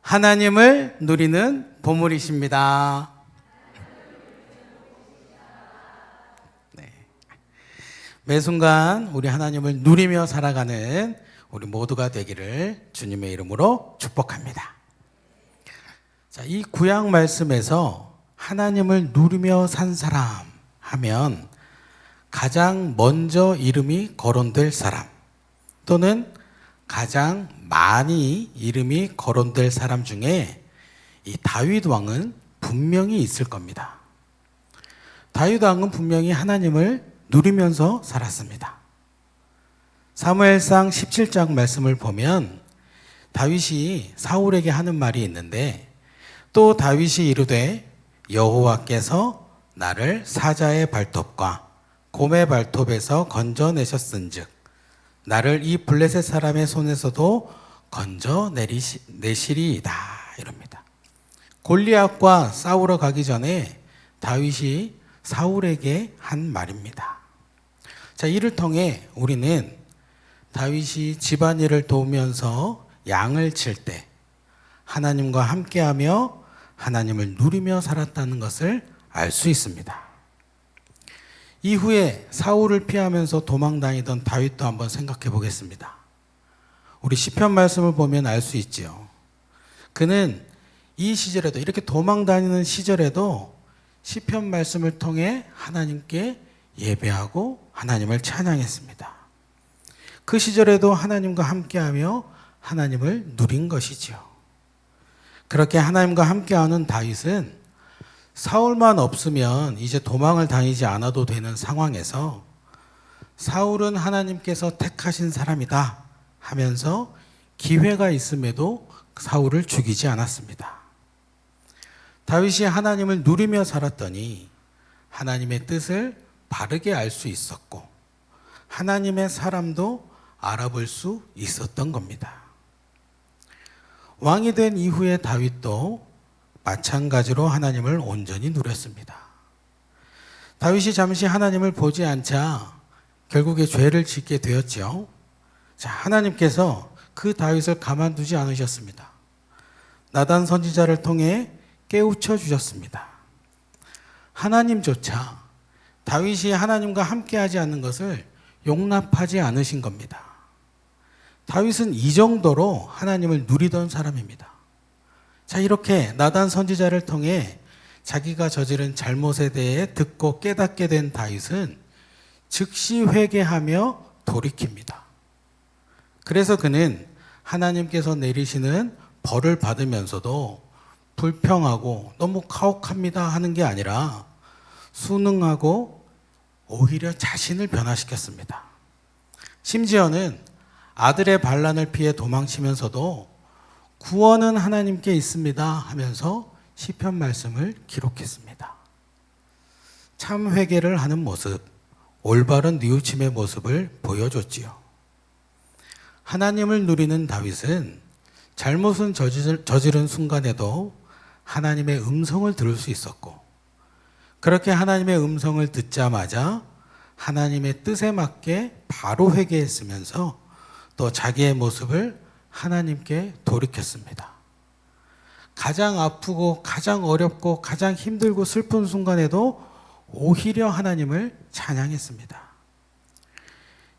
하나님을 누리는 보물이십니다. 네. 매 순간 우리 하나님을 누리며 살아가는 우리 모두가 되기를 주님의 이름으로 축복합니다. 자, 이 구약 말씀에서 하나님을 누리며 산 사람 하면 가장 먼저 이름이 거론될 사람 또는 가장 많이 이름이 거론될 사람 중에 이 다윗 왕은 분명히 있을 겁니다. 다윗 왕은 분명히 하나님을 누리면서 살았습니다. 사무엘상 17장 말씀을 보면 다윗이 사울에게 하는 말이 있는데 또 다윗이 이르되 여호와께서 나를 사자의 발톱과 곰의 발톱에서 건져내셨은즉 나를 이 블레셋 사람의 손에서도 건져 내시리이다 이럽니다. 골리앗과 싸우러 가기 전에 다윗이 사울에게 한 말입니다. 자, 이를 통해 우리는 다윗이 집안일을 도우면서 양을 칠 때 하나님과 함께하며 하나님을 누리며 살았다는 것을 알 수 있습니다. 이후에 사울을 피하면서 도망다니던 다윗도 한번 생각해 보겠습니다. 우리 시편 말씀을 보면 알 수 있지요. 그는 이 시절에도 이렇게 도망다니는 시절에도 시편 말씀을 통해 하나님께 예배하고 하나님을 찬양했습니다. 그 시절에도 하나님과 함께하며 하나님을 누린 것이지요. 그렇게 하나님과 함께하는 다윗은 사울만 없으면 이제 도망을 다니지 않아도 되는 상황에서 사울은 하나님께서 택하신 사람이다 하면서 기회가 있음에도 사울을 죽이지 않았습니다. 다윗이 하나님을 누리며 살았더니 하나님의 뜻을 바르게 알 수 있었고 하나님의 사람도 알아볼 수 있었던 겁니다. 왕이 된 이후에 다윗도 마찬가지로 하나님을 온전히 누렸습니다. 다윗이 잠시 하나님을 보지 않자 결국에 죄를 짓게 되었죠. 자, 하나님께서 그 다윗을 가만두지 않으셨습니다. 나단 선지자를 통해 깨우쳐 주셨습니다. 하나님조차 다윗이 하나님과 함께하지 않는 것을 용납하지 않으신 겁니다. 다윗은 이 정도로 하나님을 누리던 사람입니다. 자, 이렇게 나단 선지자를 통해 자기가 저지른 잘못에 대해 듣고 깨닫게 된 다윗은 즉시 회개하며 돌이킵니다. 그래서 그는 하나님께서 내리시는 벌을 받으면서도 불평하고 너무 가혹합니다 하는 게 아니라 순응하고 오히려 자신을 변화시켰습니다. 심지어는 아들의 반란을 피해 도망치면서도 구원은 하나님께 있습니다 하면서 시편 말씀을 기록했습니다. 참 회개를 하는 모습, 올바른 뉘우침의 모습을 보여줬지요. 하나님을 누리는 다윗은 잘못은 저지른 순간에도 하나님의 음성을 들을 수 있었고, 그렇게 하나님의 음성을 듣자마자 하나님의 뜻에 맞게 바로 회개했으면서 또 자기의 모습을 하나님께 돌이켰습니다. 가장 아프고 가장 어렵고 가장 힘들고 슬픈 순간에도 오히려 하나님을 찬양했습니다.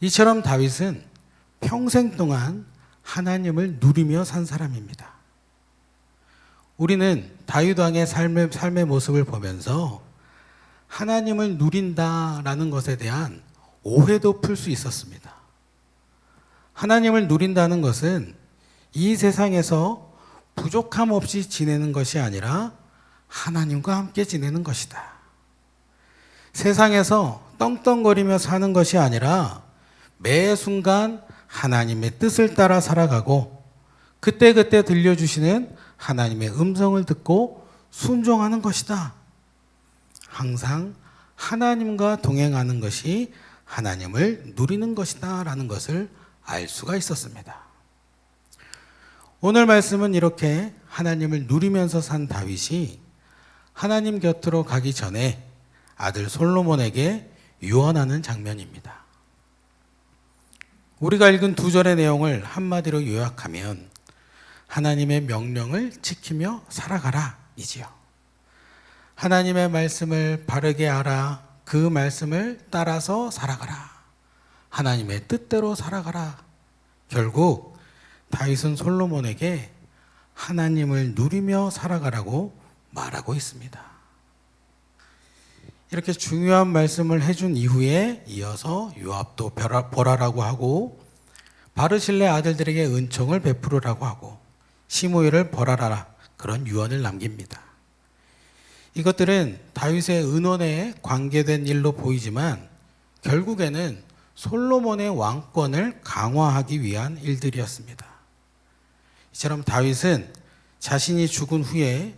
이처럼 다윗은 평생 동안 하나님을 누리며 산 사람입니다. 우리는 다윗 왕의 삶의, 삶의 모습을 보면서 하나님을 누린다라는 것에 대한 오해도 풀 수 있었습니다. 하나님을 누린다는 것은 이 세상에서 부족함 없이 지내는 것이 아니라 하나님과 함께 지내는 것이다. 세상에서 떵떵거리며 사는 것이 아니라 매 순간 하나님의 뜻을 따라 살아가고 그때그때 들려주시는 하나님의 음성을 듣고 순종하는 것이다. 항상 하나님과 동행하는 것이 하나님을 누리는 것이다. 라는 것을 알 수가 있었습니다. 오늘 말씀은 이렇게 하나님을 누리면서 산 다윗이 하나님 곁으로 가기 전에 아들 솔로몬에게 유언하는 장면입니다. 우리가 읽은 두 절의 내용을 한마디로 요약하면 하나님의 명령을 지키며 살아가라 이지요. 하나님의 말씀을 바르게 알아 그 말씀을 따라서 살아가라. 하나님의 뜻대로 살아가라. 결국 다윗은 솔로몬에게 하나님을 누리며 살아가라고 말하고 있습니다. 이렇게 중요한 말씀을 해준 이후에 이어서 요압도 보라라고 하고 바르실레 아들들에게 은총을 베푸르라고 하고 시므엘을 벌하라 그런 유언을 남깁니다. 이것들은 다윗의 은원에 관계된 일로 보이지만 결국에는 솔로몬의 왕권을 강화하기 위한 일들이었습니다. 이처럼 다윗은 자신이 죽은 후에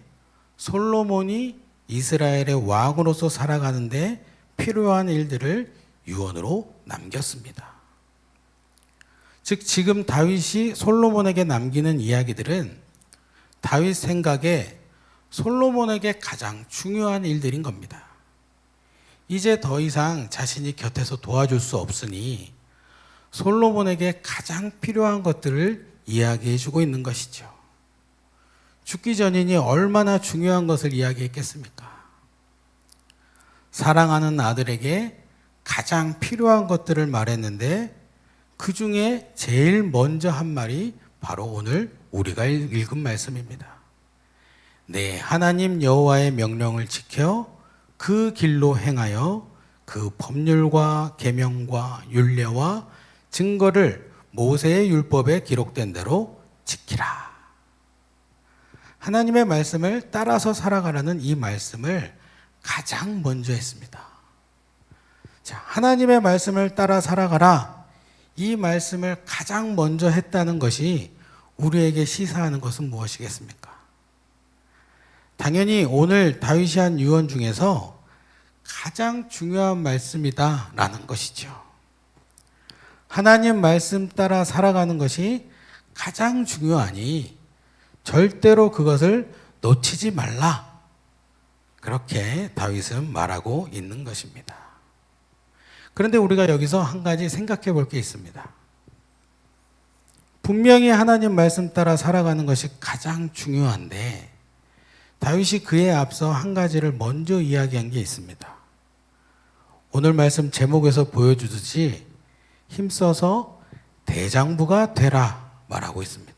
솔로몬이 이스라엘의 왕으로서 살아가는데 필요한 일들을 유언으로 남겼습니다. 즉 지금 다윗이 솔로몬에게 남기는 이야기들은 다윗 생각에 솔로몬에게 가장 중요한 일들인 겁니다. 이제 더 이상 자신이 곁에서 도와줄 수 없으니 솔로몬에게 가장 필요한 것들을 이야기해 주고 있는 것이죠. 죽기 전이니 얼마나 중요한 것을 이야기했겠습니까? 사랑하는 아들에게 가장 필요한 것들을 말했는데 그 중에 제일 먼저 한 말이 바로 오늘 우리가 읽은 말씀입니다. 네, 하나님 여호와의 명령을 지켜 그 길로 행하여 그 법률과 계명과 율례와 증거를 모세의 율법에 기록된 대로 지키라. 하나님의 말씀을 따라서 살아가라는 이 말씀을 가장 먼저 했습니다. 자, 하나님의 말씀을 따라 살아가라. 이 말씀을 가장 먼저 했다는 것이 우리에게 시사하는 것은 무엇이겠습니까? 당연히 오늘 다윗이 한 유언 중에서 가장 중요한 말씀이다라는 것이죠. 하나님 말씀 따라 살아가는 것이 가장 중요하니 절대로 그것을 놓치지 말라. 그렇게 다윗은 말하고 있는 것입니다. 그런데 우리가 여기서 한 가지 생각해 볼 게 있습니다. 분명히 하나님 말씀 따라 살아가는 것이 가장 중요한데 다윗이 그에 앞서 한 가지를 먼저 이야기한 게 있습니다. 오늘 말씀 제목에서 보여주듯이 힘써서 대장부가 되라 말하고 있습니다.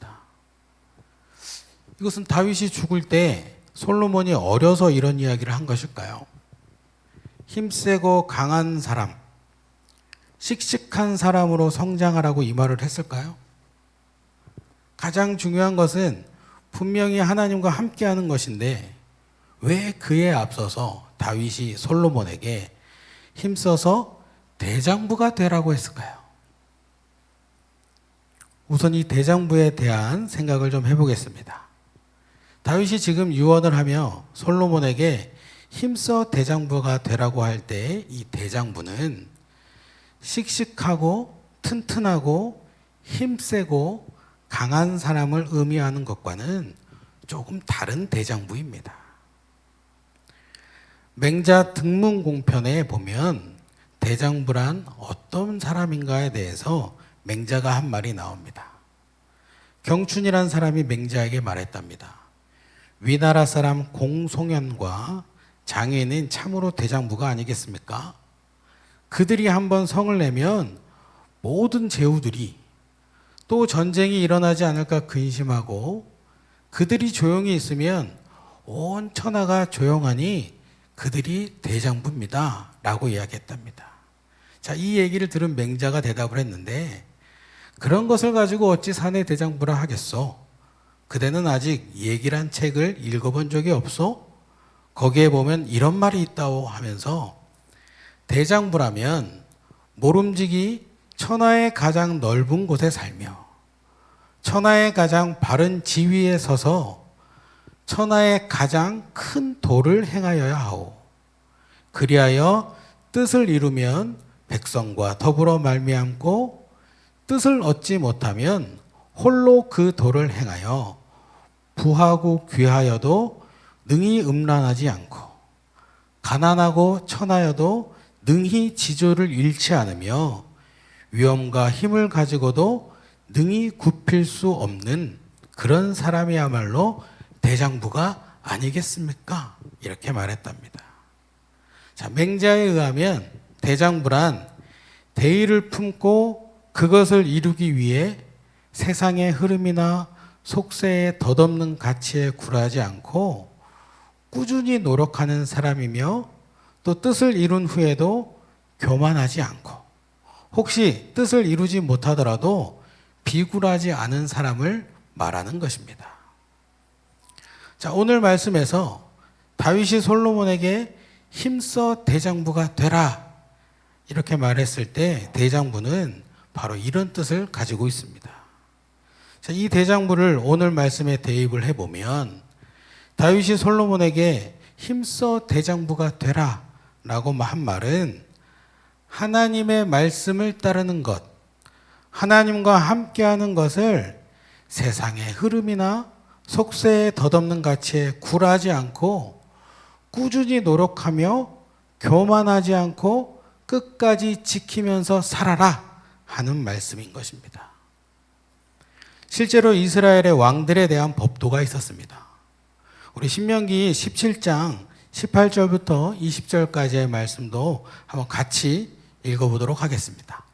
이것은 다윗이 죽을 때 솔로몬이 어려서 이런 이야기를 한 것일까요? 힘세고 강한 사람, 씩씩한 사람으로 성장하라고 이 말을 했을까요? 가장 중요한 것은 분명히 하나님과 함께하는 것인데 왜 그에 앞서서 다윗이 솔로몬에게 힘써서 대장부가 되라고 했을까요? 우선 이 대장부에 대한 생각을 좀 해보겠습니다. 다윗이 지금 유언을 하며 솔로몬에게 힘써 대장부가 되라고 할 때 이 대장부는 씩씩하고 튼튼하고 힘세고 강한 사람을 의미하는 것과는 조금 다른 대장부입니다. 맹자 등문 공편에 보면 대장부란 어떤 사람인가에 대해서 맹자가 한 말이 나옵니다. 경춘이란 사람이 맹자에게 말했답니다. 위나라 사람 공송현과 장애인은 참으로 대장부가 아니겠습니까? 그들이 한번 성을 내면 모든 제후들이 또 전쟁이 일어나지 않을까 근심하고 그들이 조용히 있으면 온 천하가 조용하니 그들이 대장부입니다. 라고 이야기했답니다. 자, 이 얘기를 들은 맹자가 대답을 했는데 그런 것을 가지고 어찌 사내 대장부라 하겠소? 그대는 아직 얘기란 책을 읽어본 적이 없소? 거기에 보면 이런 말이 있다고 하면서 대장부라면 모름지기 천하의 가장 넓은 곳에 살며 천하의 가장 바른 지위에 서서 천하의 가장 큰 도를 행하여야 하오. 그리하여 뜻을 이루면 백성과 더불어 말미암고 뜻을 얻지 못하면 홀로 그 도를 행하여 부하고 귀하여도 능히 음란하지 않고 가난하고 천하여도 능히 지조를 잃지 않으며 위엄과 힘을 가지고도 능히 굽힐 수 없는 그런 사람이야말로 대장부가 아니겠습니까? 이렇게 말했답니다. 자, 맹자에 의하면 대장부란 대의를 품고 그것을 이루기 위해 세상의 흐름이나 속세에 덧없는 가치에 굴하지 않고 꾸준히 노력하는 사람이며 또 뜻을 이룬 후에도 교만하지 않고 혹시 뜻을 이루지 못하더라도 비굴하지 않은 사람을 말하는 것입니다. 자, 오늘 말씀에서 다윗이 솔로몬에게 힘써 대장부가 되라 이렇게 말했을 때 대장부는 바로 이런 뜻을 가지고 있습니다. 자, 이 대장부를 오늘 말씀에 대입을 해보면 다윗이 솔로몬에게 힘써 대장부가 되라 라고 한 말은 하나님의 말씀을 따르는 것, 하나님과 함께하는 것을 세상의 흐름이나 속세에 덧없는 가치에 굴하지 않고 꾸준히 노력하며 교만하지 않고 끝까지 지키면서 살아라 하는 말씀인 것입니다. 실제로 이스라엘의 왕들에 대한 법도가 있었습니다. 우리 신명기 17장 18절부터 20절까지의 말씀도 한번 같이 읽어보도록 하겠습니다.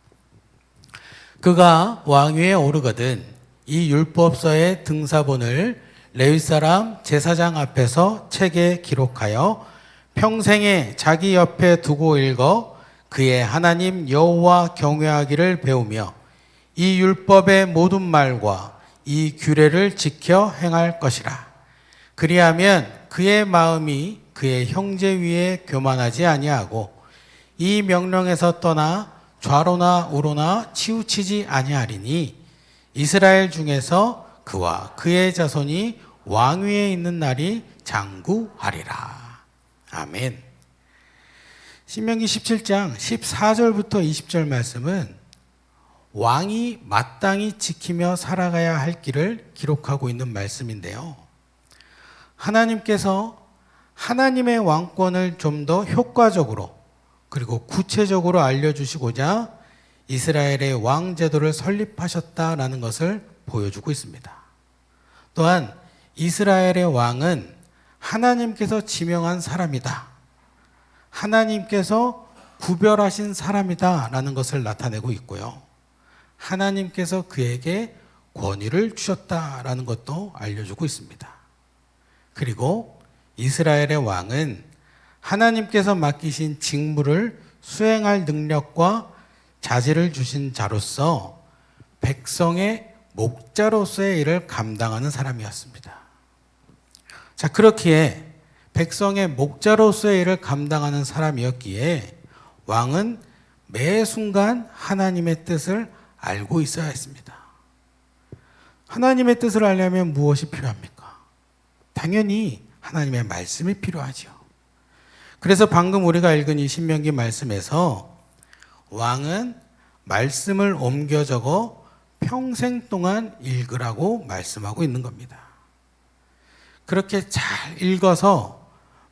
그가 왕위에 오르거든 이 율법서의 등사본을 레위 사람 제사장 앞에서 책에 기록하여 평생에 자기 옆에 두고 읽어 그의 하나님 여호와 경외하기를 배우며 이 율법의 모든 말과 이 규례를 지켜 행할 것이라. 그리하면 그의 마음이 그의 형제 위에 교만하지 아니하고 이 명령에서 떠나 좌로나 우로나 치우치지 아니하리니 이스라엘 중에서 그와 그의 자손이 왕위에 있는 날이 장구하리라. 아멘. 신명기 17장 14절부터 20절 말씀은 왕이 마땅히 지키며 살아가야 할 길을 기록하고 있는 말씀인데요. 하나님께서 하나님의 왕권을 좀 더 효과적으로 그리고 구체적으로 알려주시고자 이스라엘의 왕 제도를 설립하셨다라는 것을 보여주고 있습니다. 또한 이스라엘의 왕은 하나님께서 지명한 사람이다. 하나님께서 구별하신 사람이다 라는 것을 나타내고 있고요. 하나님께서 그에게 권위를 주셨다 라는 것도 알려주고 있습니다. 그리고 이스라엘의 왕은 하나님께서 맡기신 직무를 수행할 능력과 자질을 주신 자로서 백성의 목자로서의 일을 감당하는 사람이었습니다. 자, 그렇기에 백성의 목자로서의 일을 감당하는 사람이었기에 왕은 매 순간 하나님의 뜻을 알고 있어야 했습니다. 하나님의 뜻을 알려면 무엇이 필요합니까? 당연히 하나님의 말씀이 필요하죠. 그래서 방금 우리가 읽은 이 신명기 말씀에서 왕은 말씀을 옮겨 적어 평생 동안 읽으라고 말씀하고 있는 겁니다. 그렇게 잘 읽어서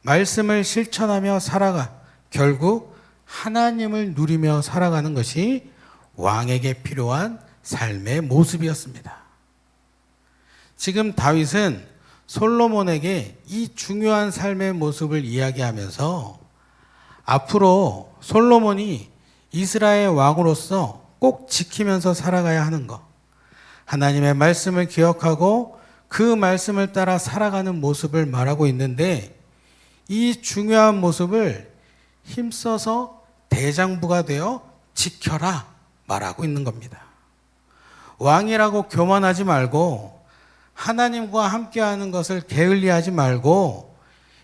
말씀을 실천하며 살아가 결국 하나님을 누리며 살아가는 것이 왕에게 필요한 삶의 모습이었습니다. 지금 다윗은 솔로몬에게 이 중요한 삶의 모습을 이야기하면서 앞으로 솔로몬이 이스라엘 왕으로서 꼭 지키면서 살아가야 하는 것. 하나님의 말씀을 기억하고 그 말씀을 따라 살아가는 모습을 말하고 있는데 이 중요한 모습을 힘써서 대장부가 되어 지켜라 말하고 있는 겁니다. 왕이라고 교만하지 말고 하나님과 함께하는 것을 게을리하지 말고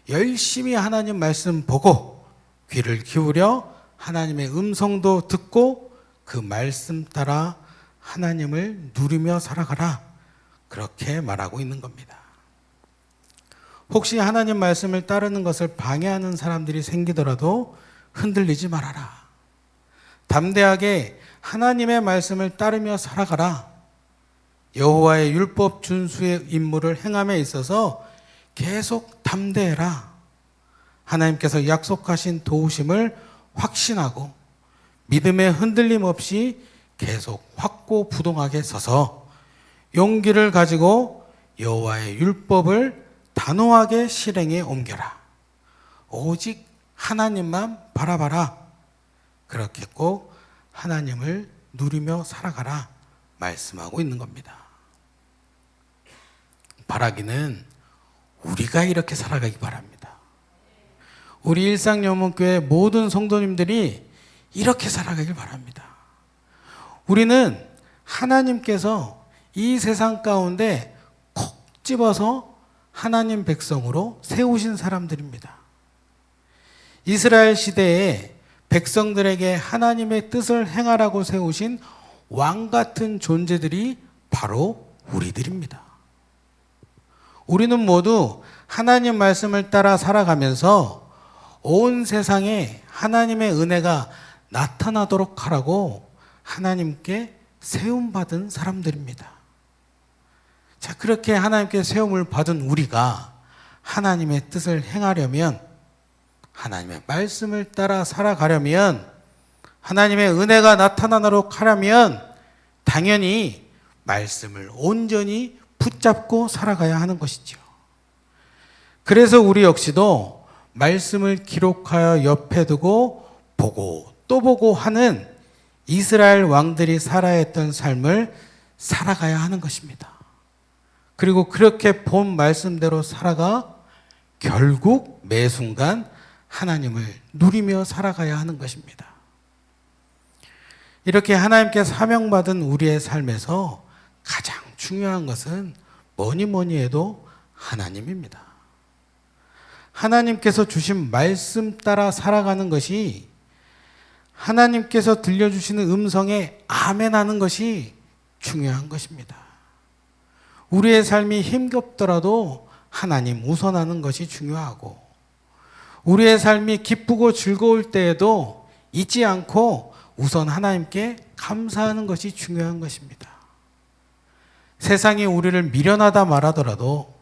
열심히 하나님 말씀 보고 귀를 기울여 하나님의 음성도 듣고 그 말씀 따라 하나님을 누리며 살아가라. 그렇게 말하고 있는 겁니다. 혹시 하나님 말씀을 따르는 것을 방해하는 사람들이 생기더라도 흔들리지 말아라. 담대하게 하나님의 말씀을 따르며 살아가라. 여호와의 율법 준수의 임무를 행함에 있어서 계속 담대해라. 하나님께서 약속하신 도우심을 확신하고 믿음의 흔들림 없이 계속 확고 부동하게 서서 용기를 가지고 여호와의 율법을 단호하게 실행에 옮겨라. 오직 하나님만 바라봐라. 그렇게 꼭 하나님을 누리며 살아가라 말씀하고 있는 겁니다. 바라기는 우리가 이렇게 살아가기 바랍니다. 우리 일상영문교회 모든 성도님들이 이렇게 살아가길 바랍니다. 우리는 하나님께서 이 세상 가운데 콕 집어서 하나님 백성으로 세우신 사람들입니다. 이스라엘 시대에 백성들에게 하나님의 뜻을 행하라고 세우신 왕 같은 존재들이 바로 우리들입니다. 우리는 모두 하나님 말씀을 따라 살아가면서 온 세상에 하나님의 은혜가 나타나도록 하라고 하나님께 세움받은 사람들입니다. 자, 그렇게 하나님께 세움을 받은 우리가 하나님의 뜻을 행하려면 하나님의 말씀을 따라 살아가려면 하나님의 은혜가 나타나도록 하려면 당연히 말씀을 온전히 붙잡고 살아가야 하는 것이죠. 그래서 우리 역시도 말씀을 기록하여 옆에 두고 보고 또 보고 하는 이스라엘 왕들이 살아야 했던 삶을 살아가야 하는 것입니다. 그리고 그렇게 본 말씀대로 살아가 결국 매 순간 하나님을 누리며 살아가야 하는 것입니다. 이렇게 하나님께 사명받은 우리의 삶에서 가장 중요한 것은 뭐니 뭐니 해도 하나님입니다. 하나님께서 주신 말씀 따라 살아가는 것이 하나님께서 들려주시는 음성에 아멘 하는 것이 중요한 것입니다. 우리의 삶이 힘겹더라도 하나님 우선하는 것이 중요하고 우리의 삶이 기쁘고 즐거울 때에도 잊지 않고 우선 하나님께 감사하는 것이 중요한 것입니다. 세상이 우리를 미련하다 말하더라도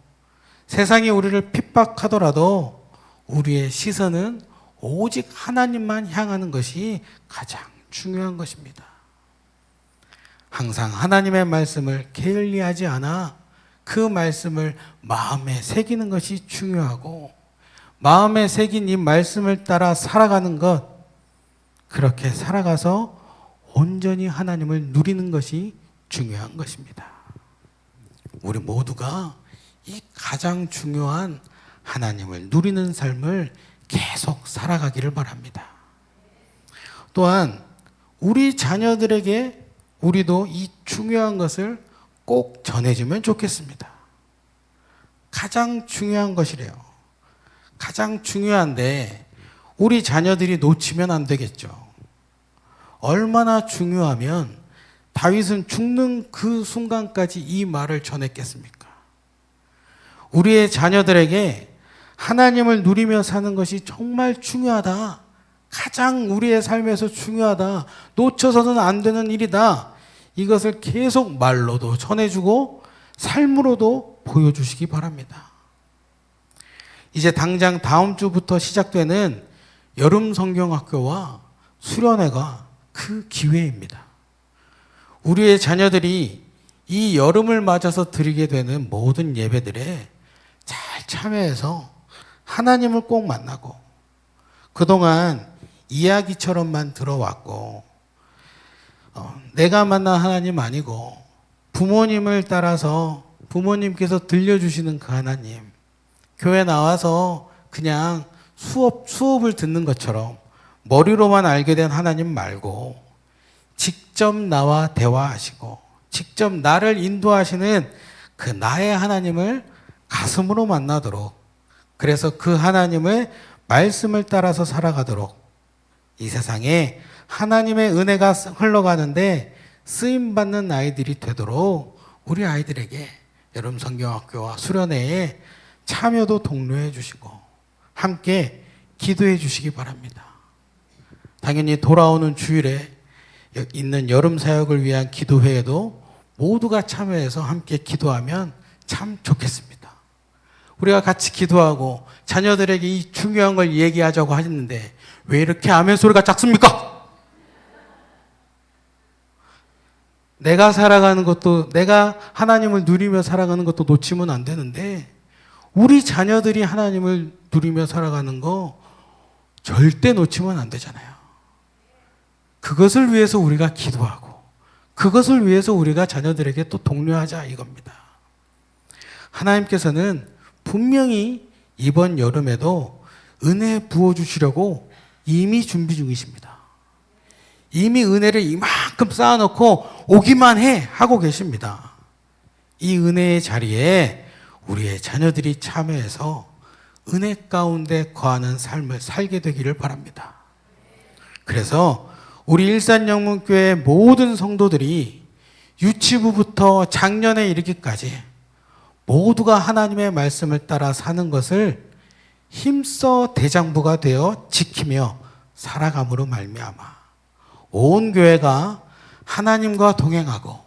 세상이 우리를 핍박하더라도 우리의 시선은 오직 하나님만 향하는 것이 가장 중요한 것입니다. 항상 하나님의 말씀을 게을리하지 않아 그 말씀을 마음에 새기는 것이 중요하고 마음에 새긴 이 말씀을 따라 살아가는 것 그렇게 살아가서 온전히 하나님을 누리는 것이 중요한 것입니다. 우리 모두가 이 가장 중요한 하나님을 누리는 삶을 계속 살아가기를 바랍니다. 또한 우리 자녀들에게 우리도 이 중요한 것을 꼭 전해주면 좋겠습니다. 가장 중요한 것이래요. 가장 중요한데 우리 자녀들이 놓치면 안 되겠죠. 얼마나 중요하면 다윗은 죽는 그 순간까지 이 말을 전했겠습니까? 우리의 자녀들에게 하나님을 누리며 사는 것이 정말 중요하다. 가장 우리의 삶에서 중요하다. 놓쳐서는 안 되는 일이다. 이것을 계속 말로도 전해주고 삶으로도 보여주시기 바랍니다. 이제 당장 다음 주부터 시작되는 여름 성경학교와 수련회가 그 기회입니다. 우리의 자녀들이 이 여름을 맞아서 드리게 되는 모든 예배들에 잘 참여해서 하나님을 꼭 만나고 그동안 이야기처럼만 들어왔고 어, 내가 만난 하나님 아니고 부모님을 따라서 부모님께서 들려주시는 그 하나님. 교회 나와서 그냥 수업 수업을 듣는 것처럼 머리로만 알게 된 하나님 말고 직접 나와 대화하시고 직접 나를 인도하시는 그 나의 하나님을 가슴으로 만나도록 그래서 그 하나님의 말씀을 따라서 살아가도록 이 세상에 하나님의 은혜가 흘러가는데 쓰임 받는 아이들이 되도록 우리 아이들에게 여름 성경학교와 수련회에 참여도 독려해 주시고 함께 기도해 주시기 바랍니다. 당연히 돌아오는 주일에 있는 여름 사역을 위한 기도회에도 모두가 참여해서 함께 기도하면 참 좋겠습니다. 우리가 같이 기도하고 자녀들에게 이 중요한 걸 얘기하자고 하셨는데 왜 이렇게 아멘 소리가 작습니까? 내가 살아가는 것도 내가 하나님을 누리며 살아가는 것도 놓치면 안 되는데 우리 자녀들이 하나님을 누리며 살아가는 거 절대 놓치면 안 되잖아요. 그것을 위해서 우리가 기도하고 그것을 위해서 우리가 자녀들에게 또 독려하자 이겁니다. 하나님께서는 분명히 이번 여름에도 은혜 부어 주시려고 이미 준비 중이십니다. 이미 은혜를 이만큼 쌓아놓고 오기만 해 하고 계십니다. 이 은혜의 자리에 우리의 자녀들이 참여해서 은혜 가운데 거하는 삶을 살게 되기를 바랍니다. 그래서 우리 일산영문교회 모든 성도들이 유치부부터 작년에 이르기까지 모두가 하나님의 말씀을 따라 사는 것을 힘써 대장부가 되어 지키며 살아감으로 말미암아 온 교회가 하나님과 동행하고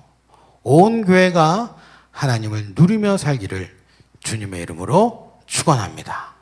온 교회가 하나님을 누리며 살기를 주님의 이름으로 축원합니다.